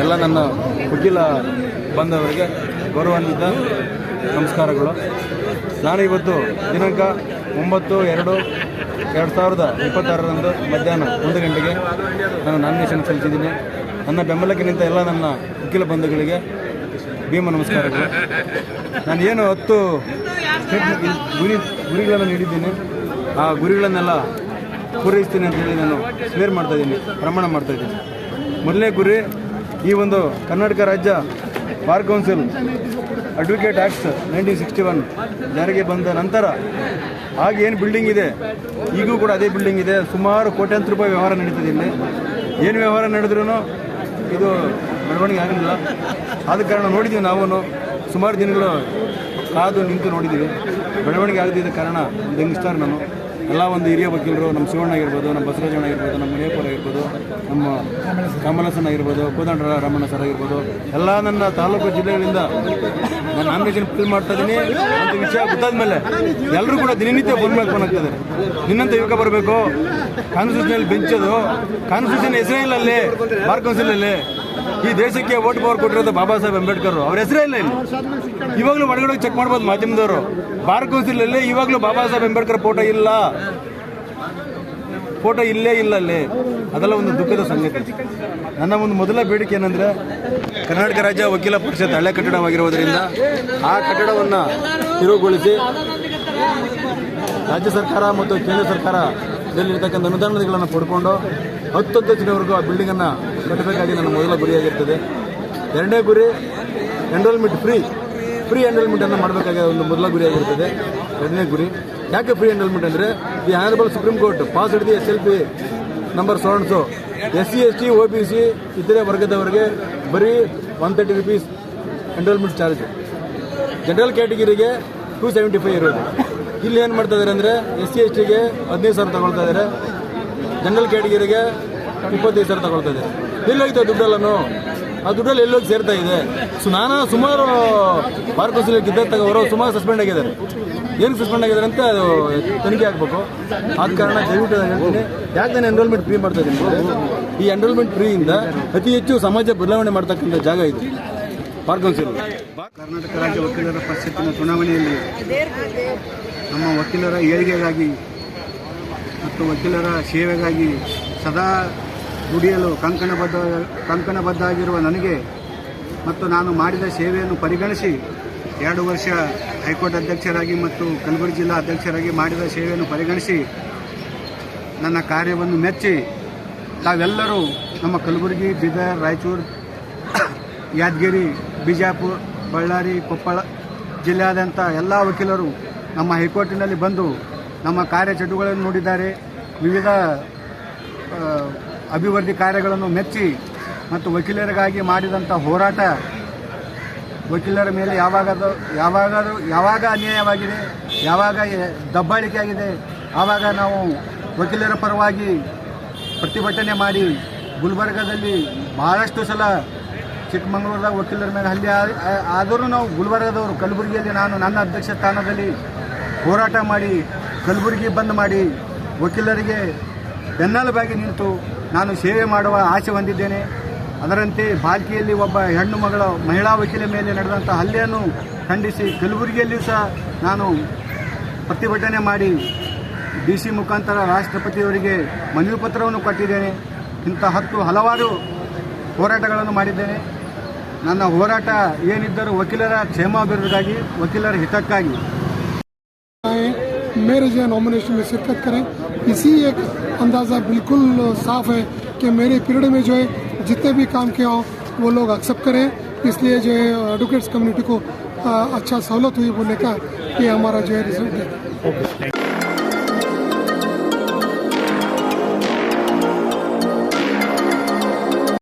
ನನ್ನ ವಕೀಲ ಬಂದವರಿಗೆ ಗೌರವಾನ್ವಿತ ನಮಸ್ಕಾರಗಳು. ನಾನು ಇವತ್ತು ದಿನಾಂಕ ಒಂಬತ್ತು ಎರಡು ಎರಡು ಸಾವಿರದ ಇಪ್ಪತ್ತಾರರಂದು ಮಧ್ಯಾಹ್ನ ಒಂದು ಗಂಟೆಗೆ ನಾನು ನಾಮಿನೇಷನ್ ಸಲ್ಲಿಸಿದ್ದೀನಿ. ನನ್ನ ಬೆಂಬಲಕ್ಕೆ ನಿಂತ ಎಲ್ಲ ನನ್ನ ವಕೀಲ ಬಂಧುಗಳಿಗೆ ಭೀಮ ನಮಸ್ಕಾರಗಳು. ನಾನು ಏನು ಹತ್ತು ಗುರಿ ಗುರಿಗಳನ್ನು ನೀಡಿದ್ದೀನಿ. ಆ ಗುರಿಗಳನ್ನೆಲ್ಲ ಪೂರೈಸ್ತೀನಿ ಅಂತೇಳಿ ನಾನು ಸ್ವೇರ್ ಮಾಡ್ತಾ ಇದ್ದೀನಿ, ಪ್ರಮಾಣ ಮಾಡ್ತಾಯಿದ್ದೀನಿ ಮೊದಲನೇ ಗುರಿ ಈ ಒಂದು ಕರ್ನಾಟಕ ರಾಜ್ಯ bar council advocate acts nineteen sixty one ಜಾರಿಗೆ ಬಂದ ನಂತರ ಆಗ ಏನು ಬಿಲ್ಡಿಂಗ್ ಇದೆ, ಈಗೂ ಕೂಡ ಅದೇ ಬಿಲ್ಡಿಂಗ್ ಇದೆ. ಸುಮಾರು ಕೋಟ್ಯಾಂತರ ರೂಪಾಯಿ ವ್ಯವಹಾರ ನಡೀತದೆ ಇಲ್ಲಿ. ಏನು ವ್ಯವಹಾರ ನಡೆದ್ರೂ ಇದು ಬೆಳವಣಿಗೆ ಆಗಲಿಲ್ಲ ಆದ ಕಾರಣ ನೋಡಿದ್ದೀವಿ ನಾವು ಸುಮಾರು ದಿನಗಳು ಕಾದು ನಿಂತು ನೋಡಿದ್ದೀವಿ ಬೆಳವಣಿಗೆ ಆಗದಿದ್ದ ಕಾರಣ ದಂಗಿಸ್ತಾರೆ ನಾನು. ಎಲ್ಲ ಒಂದು ಹಿರಿಯ ವಕೀಲರು, ನಮ್ಮ ಶಿವಣ್ಣ ಆಗಿರ್ಬೋದು, ನಮ್ಮ ಬಸವರಾಜಣ್ಣ ಆಗಿರ್ಬೋದು, ನಮ್ಮ ಮುನಿಯಪ್ಪರ್ ಆಗಿರ್ಬೋದು, ನಮ್ಮ ಕಮಲಸನ್ ಆಗಿರ್ಬೋದು ಕೋದಂಡರ ರಮಣ ಸರ್ ಆಗಿರ್ಬೋದು, ಎಲ್ಲ ನನ್ನ ತಾಲೂಕು ಜಿಲ್ಲೆಗಳಿಂದ ನಾನು ನಾಮಿನೇಷನ್ ಫಿಲ್ ಮಾಡ್ತಾ ಇದ್ದೀನಿ ಅಂತ ವಿಷಯ ಗೊತ್ತಾದ್ಮೇಲೆ ಎಲ್ಲರೂ ಕೂಡ ದಿನನಿತ್ಯ ಫೋನ್ ಮೇಲೆ ನಿನ್ನಂತ ಯುವಕ ಬರಬೇಕು. ಕಾನ್ಸ್ಟಿಟ್ಯೂಷನಲ್ಲಿ ಬೆಂಚದು ಕಾನ್ಸ್ಟಿಟ್ಯೂಷನ್ ಹೆಸರೇ ಇಲ್ಲ ಅಲ್ಲಿ. ಬಾರ್ ಕೌನ್ಸಿಲಲ್ಲಿ ಈ ದೇಶಕ್ಕೆ ವೋಟ್ ಪವರ್ ಕೊಟ್ಟಿರೋದು ಬಾಬಾ ಸಾಹೇಬ್ ಅಂಬೇಡ್ಕರ್. ಅವ್ರ ಹೆಸರೇ ಇಲ್ಲ ಇಲ್ಲಿ. ಇವಾಗಲೂ ಒಳಗಡೆ ಚೆಕ್ ಮಾಡ್ಬೋದು ಮಾಧ್ಯಮದವರು. ಬಾರ್ ಕೌನ್ಸಿಲಲ್ಲಿ ಇವಾಗಲೂ ಬಾಬಾ ಸಾಹೇಬ್ ಅಂಬೇಡ್ಕರ್ ಫೋಟೋ ಇಲ್ಲ. ಫೋಟೋ ಇಲ್ಲೇ ಇಲ್ಲ ಅಲ್ಲಿ. ಅದೆಲ್ಲ ಒಂದು ದುಃಖದ ಸಂಗತಿ. ನನ್ನ ಒಂದು ಮೊದಲ ಬೇಡಿಕೆ ಏನಂದ್ರೆ, ಕರ್ನಾಟಕ ರಾಜ್ಯ ವಕೀಲ ಪರಿಷತ್ ಹಳೆ ಕಟ್ಟಡವಾಗಿರುವುದರಿಂದ ಆ ಕಟ್ಟಡವನ್ನು ತಿರುವುಗೊಳಿಸಿ ರಾಜ್ಯ ಸರ್ಕಾರ ಮತ್ತು ಕೇಂದ್ರ ಸರ್ಕಾರದಲ್ಲಿರ್ತಕ್ಕಂಥ ಅನುದಾನಗಳನ್ನು ಪಡ್ಕೊಂಡು ಹತ್ತು ಹತ್ತು ದಿನವರೆಗೂ ಆ ಬಿಲ್ಡಿಂಗನ್ನು ಕಟ್ಟಬೇಕಾಗಿ ನನ್ನ ಮೊದಲ ಗುರಿಯಾಗಿರ್ತದೆ ಎರಡನೇ ಗುರಿ ಎನ್ರೋಲ್ಮೆಂಟ್ ಫ್ರೀ ಫ್ರೀ ಎನ್ರೋಲ್ಮೆಂಟನ್ನು ಮಾಡಬೇಕಾಗಿ ಒಂದು ಮೊದಲ ಗುರಿಯಾಗಿರ್ತದೆ ಎರಡನೇ ಗುರಿ. ಯಾಕೆ ಫ್ರೀ ಎನ್ರೋಲ್ಮೆಂಟ್ ಅಂದರೆ the honourable supreme court pass ಹಿಡಿದು S L P number sevens S C S T O B C ಇತರೆ ವರ್ಗದವರಿಗೆ ಬರೀ one thirty rupees enrolment charge general ಕ್ಯಾಟಗಿರಿಗೆ two seventy five ಇರೋದು. ಇಲ್ಲಿ ಏನು ಮಾಡ್ತಾ ಇದ್ದಾರೆ ಅಂದರೆ ಎಸ್ ಸಿ ಎಸ್ ಟಿಗೆ ಹದಿನೈದು ಸಾವಿರ ತಗೊಳ್ತಾ ಇದ್ದಾರೆ ಜನರಲ್ ಕ್ಯಾಟಗಿರಿಗೆ ಇಪ್ಪತ್ತೈದು ಸಾವಿರ ತಗೊಳ್ತಾ ಇದೆ. ಎಲ್ಲೋಯ್ತು ದುಡ್ಡೆಲ್ಲನು? ಆ ದುಡ್ಡಲ್ಲಿ ಎಲ್ಲೋಗಿ ಸೇರ್ತಾ ಇದೆ. ಸೊ ನಾನು ಸುಮಾರು ಬಾರ್ ಗಿದ್ದಾಗ ಅವರು ಸುಮಾರು ಸಸ್ಪೆಂಡ್ ಆಗಿದ್ದಾರೆ. ಏನು ಸಸ್ಪೆಂಡ್ ಆಗಿದ್ದಾರೆ ಅಂತ ಅದು ತನಿಖೆ ಆಗಬೇಕು. ಆದ ಕಾರಣ ದಯವಿಟ್ಟು ಹೇಳ್ತೀನಿ. ಯಾಕೆ ನಾನು ಎನ್ರೋಲ್ಮೆಂಟ್ ಫ್ರೀ ಮಾಡ್ತಾ ಇದ್ದೀನಿ? ಈ ಎನ್ರೋಲ್ಮೆಂಟ್ ಫ್ರೀಯಿಂದ ಅತಿ ಹೆಚ್ಚು ಸಮಾಜ ಬದಲಾವಣೆ ಮಾಡ್ತಕ್ಕಂಥ ಜಾಗ ಇದು. ಪಾರ್ಕ್ ಕೌನ್ಸಿಲ್ ಕರ್ನಾಟಕ ರಾಜ್ಯ ವಕೀಲರ ಪರಿಷತ್ತಿನ ಚುನಾವಣೆಯಲ್ಲಿ ನಮ್ಮ ವಕೀಲರ ಏಳಿಗೆಗಾಗಿ ಮತ್ತು ವಕೀಲರ ಸೇವೆಗಾಗಿ ಸದಾ ದುಡಿಯಲು ಕಂಕಣಬದ್ಧ ಕಂಕಣಬದ್ಧ ಆಗಿರುವ ನನಗೆ ಮತ್ತು ನಾನು ಮಾಡಿದ ಸೇವೆಯನ್ನು ಪರಿಗಣಿಸಿ ಎರಡು ವರ್ಷ ಹೈಕೋರ್ಟ್ ಅಧ್ಯಕ್ಷರಾಗಿ ಮತ್ತು ಕಲಬುರಗಿ ಜಿಲ್ಲಾ ಅಧ್ಯಕ್ಷರಾಗಿ ಮಾಡಿದ ಸೇವೆಯನ್ನು ಪರಿಗಣಿಸಿ ನನ್ನ ಕಾರ್ಯವನ್ನು ಮೆಚ್ಚಿ ತಾವೆಲ್ಲರೂ ನಮ್ಮ ಕಲಬುರಗಿ, ಬೀದರ್, ರಾಯಚೂರು, ಯಾದಗಿರಿ, ಬಿಜಾಪುರ, ಬಳ್ಳಾರಿ, ಕೊಪ್ಪಳ ಜಿಲ್ಲೆಯಾದ್ಯಂತ ಎಲ್ಲ ವಕೀಲರು ನಮ್ಮ ಹೈಕೋರ್ಟಿನಲ್ಲಿ ಬಂದು ನಮ್ಮ ಕಾರ್ಯಚಟುವಟಿಕೆಗಳನ್ನು ನೋಡಿದ್ದಾರೆ. ವಿವಿಧ ಅಭಿವೃದ್ಧಿ ಕಾರ್ಯಗಳನ್ನು ಮೆಚ್ಚಿ ಮತ್ತು ವಕೀಲರಿಗಾಗಿ ಮಾಡಿದಂಥ ಹೋರಾಟ ವಕೀಲರ ಮೇಲೆ ಯಾವಾಗಾದರೂ ಯಾವಾಗಾದರೂ ಯಾವಾಗ ಅನ್ಯಾಯವಾಗಿದೆ, ಯಾವಾಗ ದಬ್ಬಾಳಿಕೆ ಆಗಿದೆ ಆವಾಗ ನಾವು ವಕೀಲರ ಪರವಾಗಿ ಪ್ರತಿಭಟನೆ ಮಾಡಿ ಗುಲ್ಬರ್ಗದಲ್ಲಿ ಭಾಳಷ್ಟು ಸಲ ಚಿಕ್ಕಮಗಳೂರದಾಗ ವಕೀಲರ ಮೇಲೆ ಹಲ್ಲೆ ಆದರೂ ನಾವು ಗುಲ್ಬರ್ಗದವರು ಕಲಬುರಗಿಯಲ್ಲಿ ನಾನು ನನ್ನ ಅಧ್ಯಕ್ಷ ಸ್ಥಾನದಲ್ಲಿ ಹೋರಾಟ ಮಾಡಿ ಕಲಬುರಗಿ ಬಂದ್ ಮಾಡಿ ವಕೀಲರಿಗೆ ಬೆನ್ನೆಲುಬಾಗಿ ನಿಂತು ನಾನು ಸೇವೆ ಮಾಡುವ ಆಸೆ ಹೊಂದಿದ್ದೇನೆ ಅದರಂತೆ ಬಾಲ್ಕಿಯಲ್ಲಿ ಒಬ್ಬ ಹೆಣ್ಣು ಮಗಳ ಮಹಿಳಾ ವಕೀಲ ಮೇಲೆ ನಡೆದಂಥ ಹಲ್ಲೆಯನ್ನು ಖಂಡಿಸಿ ಕಲಬುರಗಿಯಲ್ಲಿಯೂ ಸಹ ನಾನು ಪ್ರತಿಭಟನೆ ಮಾಡಿ ಡಿ ಸಿ ಮುಖಾಂತರ ರಾಷ್ಟ್ರಪತಿಯವರಿಗೆ ಮನವಿ ಪತ್ರವನ್ನು ಕೊಟ್ಟಿದ್ದೇನೆ ಇಂಥ ಹತ್ತು ಹಲವಾರು ಹೋರಾಟಗಳನ್ನು ಮಾಡಿದ್ದೇನೆ ನನ್ನ ಹೋರಾಟ ಏನಿದ್ದರೂ ವಕೀಲರ ಕ್ಷೇಮಾಭಿವೃದ್ಧಿಗಾಗಿ ವಕೀಲರ ಹಿತಕ್ಕಾಗಿ आए मेरे जो है नॉमिनेशन में शिरकत करें इसी एक अंदाज़ा बिल्कुल साफ़ है कि मेरे पीरियड में जो है, जितने भी काम किया हो, वो लोग एक्सेप्ट करें। इसलिए जो है एडवोकेट्स कम्युनिटी को अच्छा सहूलत हुई बोलने का ये हमारा जो है रिज़ल्ट है।